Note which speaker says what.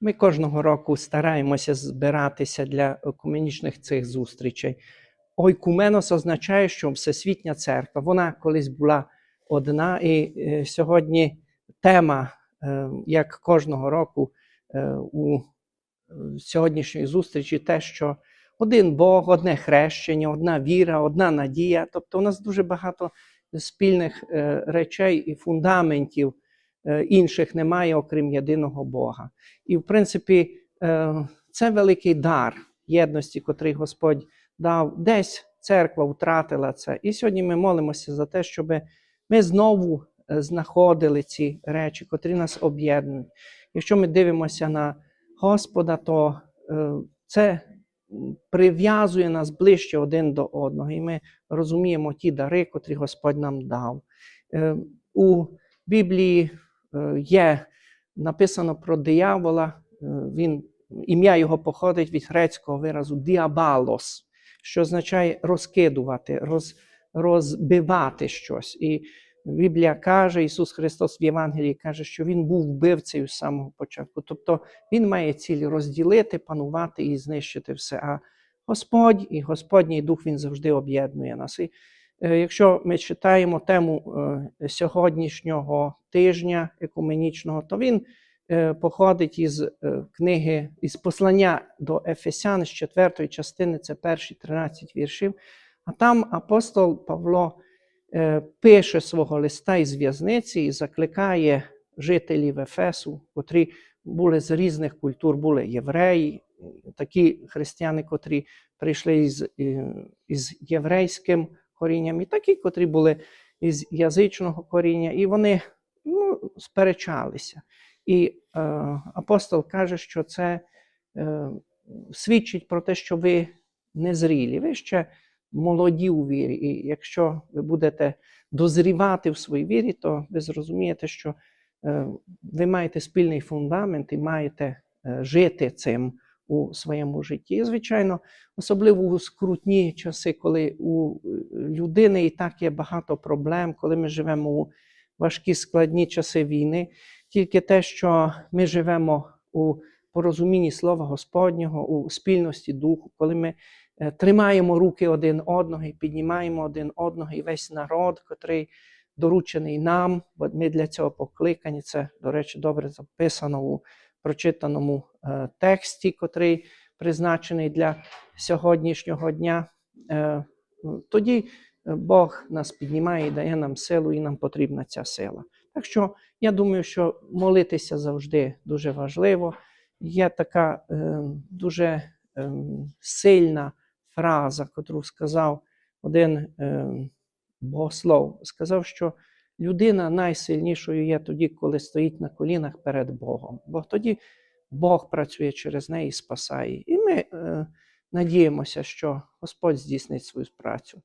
Speaker 1: Ми кожного року стараємося збиратися для екуменічних цих зустрічей. Ойкуменос означає, що Всесвітня церква, вона колись була одна, і е, сьогодні тема, е, як кожного року е, у сьогоднішньої зустрічі, те, що один Бог, одне хрещення, одна віра, одна надія. Тобто у нас дуже багато спільних речей і фундаментів інших немає, окрім єдиного Бога. І, в принципі, е, це великий дар єдності, котрий Господь дав. Десь церква втратила це. І сьогодні ми молимося за те, щоб ми знову е, знаходили ці речі, котрі нас об'єднують. Якщо ми дивимося на Господа, то е, це прив'язує нас ближче один до одного, і ми розуміємо ті дари, котрі Господь нам дав. Е, У Біблії е, є написано про диявола. е, Він, ім'я його походить від грецького виразу діабалос, що означає розкидувати, роз, розбивати щось. І Біблія каже, Ісус Христос в Євангелії каже, що Він був вбивцею з самого початку. Тобто Він має ціль розділити, панувати і знищити все. А Господь і Господній Дух Він завжди об'єднує нас. І е, якщо ми читаємо тему е, сьогоднішнього тижня екуменічного, то він е, походить із е, книги, із послання до Ефесян з 4 частини, це перші 13 віршів. А там апостол Павло е, пише свого листа із в'язниці і закликає жителів Ефесу, котрі були з різних культур, були євреї, такі християни, котрі прийшли із, е, із єврейським корінням, і такі, котрі були із язичного коріння, і вони ну, сперечалися. І е, апостол каже, що це е, свідчить про те, що ви незрілі, ви ще молоді у вірі. І якщо ви будете дозрівати в своїй вірі, то ви зрозумієте, що е, ви маєте спільний фундамент і маєте е, жити цим у своєму житті. І, звичайно, особливо у скрутні часи, коли у е, людини і так є багато проблем, коли ми живемо у важкі складні часи війни, тільки те, що ми живемо у порозумінні Слова Господнього, у спільності духу, коли ми е, тримаємо руки один одного і піднімаємо один одного, і весь народ, котрий доручений нам, бо ми для цього покликані. Це, до речі, добре записано у прочитаному е, тексті, котрий призначений для сьогоднішнього дня. Е, тоді е, Бог нас піднімає і дає нам силу, і нам потрібна ця сила. Так що я думаю, що молитися завжди дуже важливо. Є така дуже сильна фраза, котру сказав один богослов. Сказав, що людина найсильнішою є тоді, коли стоїть на колінах перед Богом. Бо тоді Бог працює через неї і спасає. І ми е, надіємося, що Господь здійснить свою працю.